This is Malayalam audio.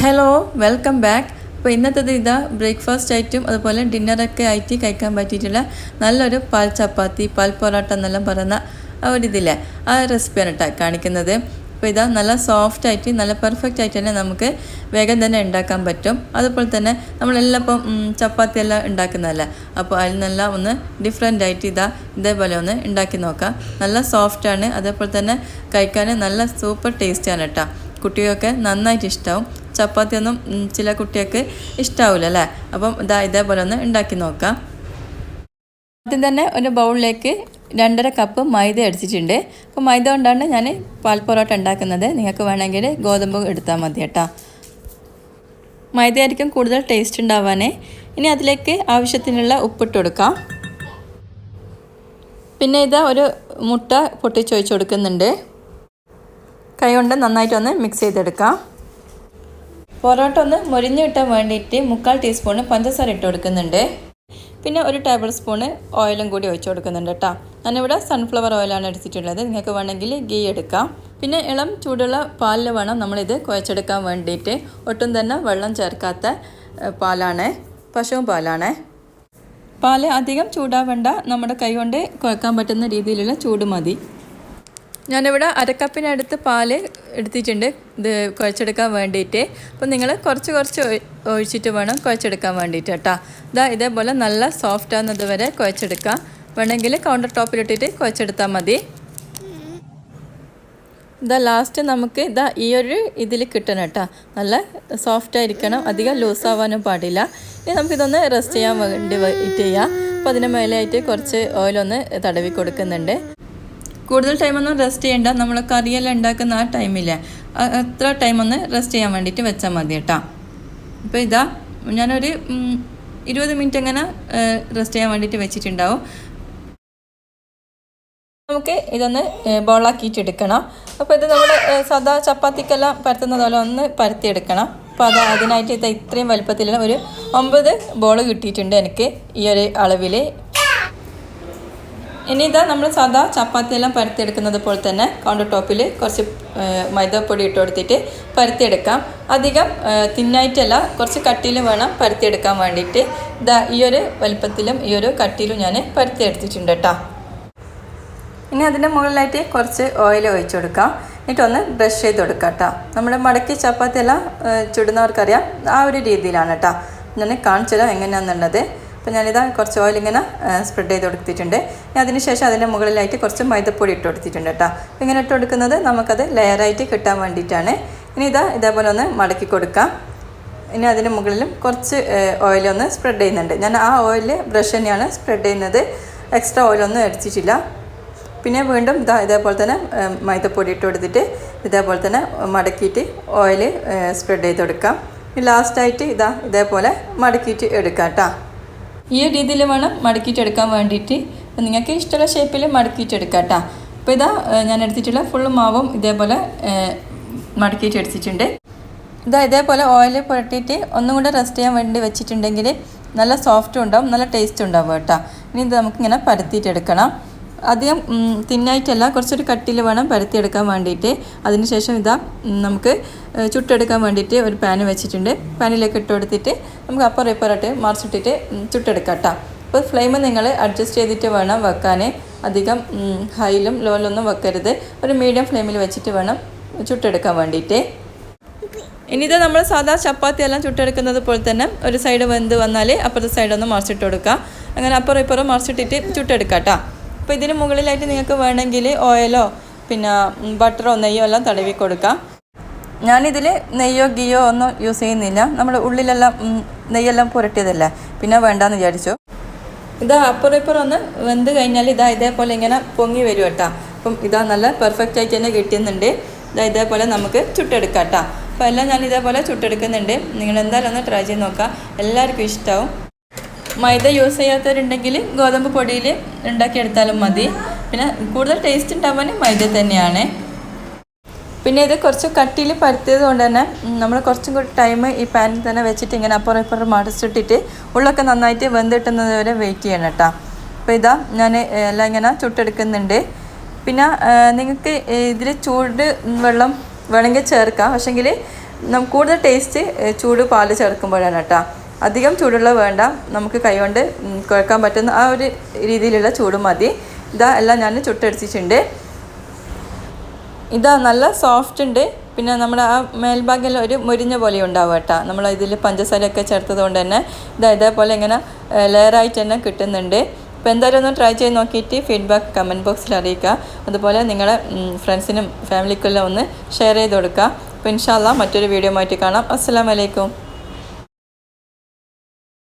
ഹലോ വെൽക്കം ബാക്ക് അപ്പോൾ ഇന്നത്തത് ഇതാ ബ്രേക്ക്ഫാസ്റ്റ് ആയിട്ടും അതുപോലെ ഡിന്നറൊക്കെ ആയിട്ട് കഴിക്കാൻ പറ്റിയിട്ടുള്ള നല്ലൊരു പാൽ ചപ്പാത്തി പാൽ പൊറോട്ട എന്നെല്ലാം പറയുന്ന ആ ഒരു ഇതില്ലേ ആ റെസിപ്പിയാണ് കേട്ടോ കാണിക്കുന്നത്. അപ്പോൾ ഇതാ നല്ല സോഫ്റ്റ് ആയിട്ട് നല്ല പെർഫെക്റ്റ് ആയിട്ട് തന്നെ നമുക്ക് വേഗം തന്നെ ഉണ്ടാക്കാൻ പറ്റും. അതുപോലെ തന്നെ നമ്മളെല്ലാം ഇപ്പം ചപ്പാത്തി എല്ലാം ഉണ്ടാക്കുന്നതല്ലേ അപ്പോൾ അതിൽ നിന്നെല്ലാം ഒന്ന് ഡിഫറെന്റ് ആയിട്ട് ഇതാ ഇതേപോലെ ഒന്ന് ഉണ്ടാക്കി നോക്കാം. നല്ല സോഫ്റ്റാണ് അതേപോലെ തന്നെ കഴിക്കാൻ നല്ല സൂപ്പർ ടേസ്റ്റാണ് കേട്ടോ കുട്ടികൾക്ക് നന്നായിട്ട് ഇഷ്ടമാവും ചപ്പാത്തി ഒന്നും ഉം, ചില കുട്ടികൾക്ക് ഇഷ്ടാവില്ല അല്ലേ? അപ്പം ഇതാ ഇതേപോലെ ഒന്ന് ഉണ്ടാക്കി നോക്കാം. ആദ്യം തന്നെ ഒരു ബൗളിലേക്ക് രണ്ടര കപ്പ് മൈദ അടിച്ചിട്ടുണ്ട്. അപ്പോൾ മൈദ കൊണ്ടാണ് ഞാൻ പാൽ പൊറോട്ട ഉണ്ടാക്കുന്നത്. നിങ്ങൾക്ക് വേണമെങ്കിൽ ഗോതമ്പ് എടുത്താൽ മതി കേട്ടോ. മൈദ ആയിരിക്കും കൂടുതൽ ടേസ്റ്റ് ഉണ്ടാവാനേ ഇനി അതിലേക്ക് ആവശ്യത്തിനുള്ള ഉപ്പിട്ട് കൊടുക്കാം. പിന്നെ ഇതാ ഒരു മുട്ട പൊട്ടിച്ചൊഴിച്ച് കൊടുക്കുന്നുണ്ട്. കൈ കൊണ്ട് നന്നായിട്ടൊന്ന് മിക്സ് ചെയ്തെടുക്കാം. പൊറോട്ട ഒന്ന് മുരിഞ്ഞു കിട്ടാൻ വേണ്ടിയിട്ട് മുക്കാൽ ടീസ്പൂണ് പഞ്ചസാര ഇട്ട് കൊടുക്കുന്നുണ്ട്. പിന്നെ ഒരു ടേബിൾ സ്പൂണ് ഓയിലും കൂടി ഒഴിച്ചു കൊടുക്കുന്നുണ്ട് കേട്ടോ. ഞാനിവിടെ സൺഫ്ലവർ ഓയിലാണ് എടുത്തിട്ടുള്ളത്. നിങ്ങൾക്ക് വേണമെങ്കിൽ ഗീ എടുക്കാം. പിന്നെ ഇളം ചൂടുള്ള പാലിൽ വേണം നമ്മളിത് കുഴച്ചെടുക്കാൻ വേണ്ടിയിട്ട്. ഒട്ടും തന്നെ വെള്ളം ചേർക്കാത്ത പാലാണ് പശുവും പാലാണ്. പാൽ അധികം ചൂടാവേണ്ട. നമ്മുടെ കൈ കൊണ്ട് കുഴക്കാൻ പറ്റുന്ന രീതിയിലുള്ള ചൂട് മതി. ഞാനിവിടെ അരക്കപ്പിനടുത്ത് പാൽ എടുത്തിട്ടുണ്ട്. ഇത് കുഴച്ചെടുക്കാൻ വേണ്ടിയിട്ട്. അപ്പോൾ നിങ്ങൾ കുറച്ച് കുറച്ച് ഒഴിച്ചിട്ട് വേണം കുഴച്ചെടുക്കാൻ വേണ്ടിയിട്ട് കേട്ടോ. ഇതാ ഇതേപോലെ നല്ല സോഫ്റ്റ് ആകുന്നത് വരെ കുഴച്ചെടുക്കാം. വേണമെങ്കിൽ കൗണ്ടർ ടോപ്പിലിട്ടിട്ട് കുഴച്ചെടുത്താൽ മതി. ഇതാ ലാസ്റ്റ് നമുക്ക് ഇതാ ഈ ഒരു ഇതിൽ കിട്ടണം കേട്ടോ. നല്ല സോഫ്റ്റ് ആയിരിക്കണം. അധികം ലൂസ് ആവാനും പാടില്ല. ഇനി നമുക്കിതൊന്ന് റെസ്റ്റ് ചെയ്യാൻ വേണ്ടി വെയിറ്റ് ചെയ്യാം. അപ്പോൾ അതിന് മേലെയായിട്ട് കുറച്ച് ഓയിലൊന്ന് തടവി കൊടുക്കുന്നുണ്ട്. കൂടുതൽ ടൈമൊന്നും റെസ്റ്റ് ചെയ്യേണ്ട. നമ്മൾ കറിയെല്ലാം ഉണ്ടാക്കുന്ന ആ ടൈമില്ലേ എത്ര ടൈമൊന്ന് റെസ്റ്റ് ചെയ്യാൻ വേണ്ടിയിട്ട് വെച്ചാൽ മതി കേട്ടോ. അപ്പോൾ ഇതാ ഞാനൊരു ഇരുപത് മിനിറ്റ് അങ്ങനെ റെസ്റ്റ് ചെയ്യാൻ വേണ്ടിയിട്ട് വെച്ചിട്ടുണ്ടാവും. നമുക്ക് ഇതൊന്ന് ബോളാക്കിയിട്ട് എടുക്കണം. അപ്പോൾ ഇത് നമ്മൾ സദാ ചപ്പാത്തിക്കെല്ലാം പരത്തുന്നത് പോലെ ഒന്ന് പരത്തിയെടുക്കണം. അപ്പോൾ അത് അതിനായിട്ട് ഇത് ഇത്രയും വലുപ്പത്തിലുള്ള ഒരു ഒമ്പത് ബോൾ കിട്ടിയിട്ടുണ്ട് എനിക്ക് ഈ ഒരു അളവിൽ ഇനി ഇതാ നമ്മൾ സാധാ ചപ്പാത്തിയെല്ലാം പരത്തിയെടുക്കുന്നത് പോലെ തന്നെ കൗണ്ടർ ടോപ്പിൽ കുറച്ച് മൈദപ്പൊടി ഇട്ട് കൊടുത്തിട്ട് പരത്തിയെടുക്കാം. അധികം തിന്നായിട്ടല്ല കുറച്ച് കട്ടിയിൽ വേണം പരത്തിയെടുക്കാൻ വേണ്ടിയിട്ട്. ഇതാ ഈ ഒരു വലിപ്പത്തിലും ഈ ഒരു കട്ടിയിലും ഞാൻ പരത്തിയെടുത്തിട്ടുണ്ട് കേട്ടോ ഇനി അതിന്റെ മുകളിലായിട്ട് കുറച്ച് ഓയിൽ ഒഴിച്ചു കൊടുക്കാം. എന്നിട്ടൊന്ന് ബ്രഷ് ചെയ്ത് കൊടുക്കാം കേട്ടോ നമ്മൾ മടക്കി ചപ്പാത്തി എല്ലാം ഏഹ്, ചുടുന്നവർക്കറിയാം ആ ഒരു രീതിയിലാണ് കേട്ടോ ഞാൻ കാണിച്ചു തരാം എങ്ങനെയാണെന്നുള്ളത് അപ്പോൾ ഞാനിതാ കുറച്ച് ഓയിൽ ഇങ്ങനെ സ്പ്രെഡ് ചെയ്ത് കൊടുത്തിട്ടുണ്ട്. അതിനുശേഷം അതിന്റെ മുകളിലായിട്ട് കുറച്ച് മൈദപ്പൊടി ഇട്ട് കൊടുത്തിട്ടുണ്ട് കേട്ടോ. അപ്പോൾ ഇങ്ങനെ ഇട്ട് കൊടുക്കുന്നത് നമുക്കത് ലെയറായിട്ട് കിട്ടാൻ വേണ്ടിയിട്ടാണ്. ഇനി ഇതാ ഇതേപോലെ ഒന്ന് മടക്കി കൊടുക്കാം. ഇനി അതിന് മുകളിലും കുറച്ച് ഓയിലൊന്ന് സ്പ്രെഡ് ചെയ്യുന്നുണ്ട്. ഞാൻ ആ ഓയിൽ ബ്രഷ് തന്നെയാണ് സ്പ്രെഡ് ചെയ്യുന്നത്. എക്സ്ട്രാ ഓയിലൊന്നും അടിച്ചിട്ടില്ല പിന്നെ വീണ്ടും ഇതാ ഇതേപോലെ തന്നെ മൈദപ്പൊടി ഇട്ട് കൊടുത്തിട്ട് ഇതേപോലെ തന്നെ മടക്കിയിട്ട് ഓയിൽ സ്പ്രെഡ് ചെയ്ത് കൊടുക്കാം. ലാസ്റ്റായിട്ട് ഇതാ ഇതേപോലെ മടക്കിയിട്ട് എടുക്കാം കേട്ടോ. ഈ രീതിയിൽ വേണം മടക്കിയിട്ട് എടുക്കാൻ വേണ്ടിയിട്ട് നിങ്ങൾക്ക് ഇഷ്ടമുള്ള ഷേപ്പിൽ മടക്കിയിട്ട് എടുക്കാം കേട്ടോ അപ്പോൾ ഇതാ ഞാൻ എടുത്തിട്ടുള്ള ഫുള്ള് മാവും ഇതേപോലെ ഏ, മടക്കിയിട്ട് എടുത്തിട്ടുണ്ട് ഇതാ ഇതേപോലെ ഓയിൽ പുരട്ടിയിട്ട് ഒന്നും കൂടെ റെസ്റ്റ് ചെയ്യാൻ വേണ്ടി വെച്ചിട്ടുണ്ടെങ്കിൽ നല്ല സോഫ്റ്റും ഉണ്ടാവും നല്ല ടേസ്റ്റ് ഉണ്ടാവും കേട്ടോ. ഇനി ഇത് നമുക്കിങ്ങനെ പരത്തിയിട്ടെടുക്കണം. അധികം തിന്നായിട്ടല്ല കുറച്ചൊരു കട്ടിൽ വേണം പരത്തിയെടുക്കാൻ വേണ്ടിയിട്ട്. അതിനുശേഷം ഇതാ നമുക്ക് ചുട്ടെടുക്കാൻ വേണ്ടിയിട്ട് ഒരു പാൻ വെച്ചിട്ടുണ്ട്. പാനിലേക്ക് ഇട്ട് കൊടുത്തിട്ട് നമുക്ക് അപ്പുറം ഇപ്പുറമായിട്ട് മറിച്ചിട്ടിട്ട് ചുട്ടെടുക്കാം കേട്ടോ. അപ്പോൾ ഫ്ലെയിം നിങ്ങൾ അഡ്ജസ്റ്റ് ചെയ്തിട്ട് വേണം വെക്കാൻ അധികം ഹൈയിലും ലോയിലൊന്നും വെക്കരുത്. ഒരു മീഡിയം ഫ്ലെയിമിൽ വെച്ചിട്ട് വേണം ചുട്ടെടുക്കാൻ വേണ്ടിയിട്ട്. ഇനി ഇത് നമ്മൾ സാധാ ചപ്പാത്തി എല്ലാം ചുട്ടെടുക്കുന്നത് പോലെ തന്നെ ഒരു സൈഡ് വെന്ത് വന്നാൽ അപ്പുറത്തെ സൈഡൊന്ന് മറിച്ചിട്ട് കൊടുക്കുക അങ്ങനെ അപ്പുറം ഇപ്പുറം മറിച്ചിട്ടിട്ട് ചുട്ടെടുക്കാം കേട്ടോ. അപ്പോൾ ഇതിന് മുകളിലായിട്ട് നിങ്ങൾക്ക് വേണമെങ്കിൽ ഓയിലോ പിന്നെ ബട്ടറോ നെയ്യോ എല്ലാം തടവി കൊടുക്കാം. ഞാനിതിൽ നെയ്യോ ഗീയോ ഒന്നും യൂസ് ചെയ്യുന്നില്ല. നമ്മൾ ഉള്ളിലെല്ലാം നെയ്യെല്ലാം പുരട്ടിയതല്ലേ? പിന്നെ വേണ്ടാന്ന് വിചാരിച്ചു. ഇതാ അപ്പുറം ഇപ്പുറം ഒന്ന് വെന്ത് കഴിഞ്ഞാൽ ഇതാ ഇതേപോലെ ഇങ്ങനെ പൊങ്ങി വരും കേട്ടോ. അപ്പം ഇതാ നല്ല പെർഫെക്റ്റ് ആയിട്ട് തന്നെ കിട്ടുന്നുണ്ട്. ഇതാ ഇതേപോലെ നമുക്ക് ചുട്ടെടുക്കാം കേട്ടോ. അപ്പോൾ എല്ലാം ഞാൻ ഇതേപോലെ ചുട്ടെടുക്കുന്നുണ്ട്. നിങ്ങൾ എന്തായാലും ഒന്ന് ട്രൈ ചെയ്ത് നോക്കാം എല്ലാവർക്കും ഇഷ്ടമാവും. മൈദ യൂസ് ചെയ്യാത്തവരുണ്ടെങ്കിൽ ഗോതമ്പ് പൊടിയിൽ ഉണ്ടാക്കിയെടുത്താലും മതി. പിന്നെ കൂടുതൽ ടേസ്റ്റ് ഉണ്ടാവാൻ മൈദ തന്നെയാണ്. പിന്നെ ഇത് കുറച്ച് കട്ടിയിൽ പരത്തിയത് കൊണ്ട് തന്നെ നമ്മൾ കുറച്ചും കൂടി ടൈം ഈ പാനിൽ തന്നെ വെച്ചിട്ട് ഇങ്ങനെ അപ്പുറം ഇപ്പുറം മടച്ചിട്ടിട്ട് ഉള്ളൊക്കെ നന്നായിട്ട് വെന്തിട്ടുന്നത് വരെ വെയിറ്റ് ചെയ്യണം കേട്ടോ. അപ്പോൾ ഇതാ ഞാൻ എല്ലാം ഇങ്ങനെ ചുട്ടെടുക്കുന്നുണ്ട്. പിന്നെ നിങ്ങൾക്ക് ഇതിൽ ചൂട് വെള്ളം വേണമെങ്കിൽ ചേർക്കാം. പക്ഷെങ്കിൽ നമുക്ക് കൂടുതൽ ടേസ്റ്റ് ചൂട് പാൽ ചേർക്കുമ്പോഴാണ് കേട്ടോ. അധികം ചൂടുള്ള വേണ്ട. നമുക്ക് കൈകൊണ്ട് കുഴക്കാൻ പറ്റുന്ന ആ ഒരു രീതിയിലുള്ള ചൂട് മതി. ഇതാ എല്ലാം ഞാൻ ചുട്ടടിച്ചിട്ടുണ്ട്. ഇതാ നല്ല സോഫ്റ്റ് ഉണ്ട്. പിന്നെ നമ്മുടെ ആ മേൽഭാഗം ഒരു മുരിഞ്ഞ പോലെ ഉണ്ടാവും കേട്ടോ. നമ്മൾ ഇതിൽ പഞ്ചസാരയൊക്കെ ചേർത്തത് കൊണ്ട് തന്നെ ഇതാ ഇതേപോലെ ഇങ്ങനെ ലെയറായിട്ട് തന്നെ കിട്ടുന്നുണ്ട്. അപ്പോൾ എന്തായാലും ഒന്ന് ട്രൈ ചെയ്ത് നോക്കിയിട്ട് ഫീഡ്ബാക്ക് കമന്റ് ബോക്സിൽ അറിയിക്കുക. അതുപോലെ നിങ്ങളെ ഫ്രണ്ട്സിനും ഫാമിലിക്കെല്ലാം ഒന്ന് ഷെയർ ചെയ്ത് കൊടുക്കുക. അപ്പോൾ ഇൻഷാല്ല മറ്റൊരു വീഡിയോ ആയിട്ട് കാണാം. അസ്സാം വലൈക്കും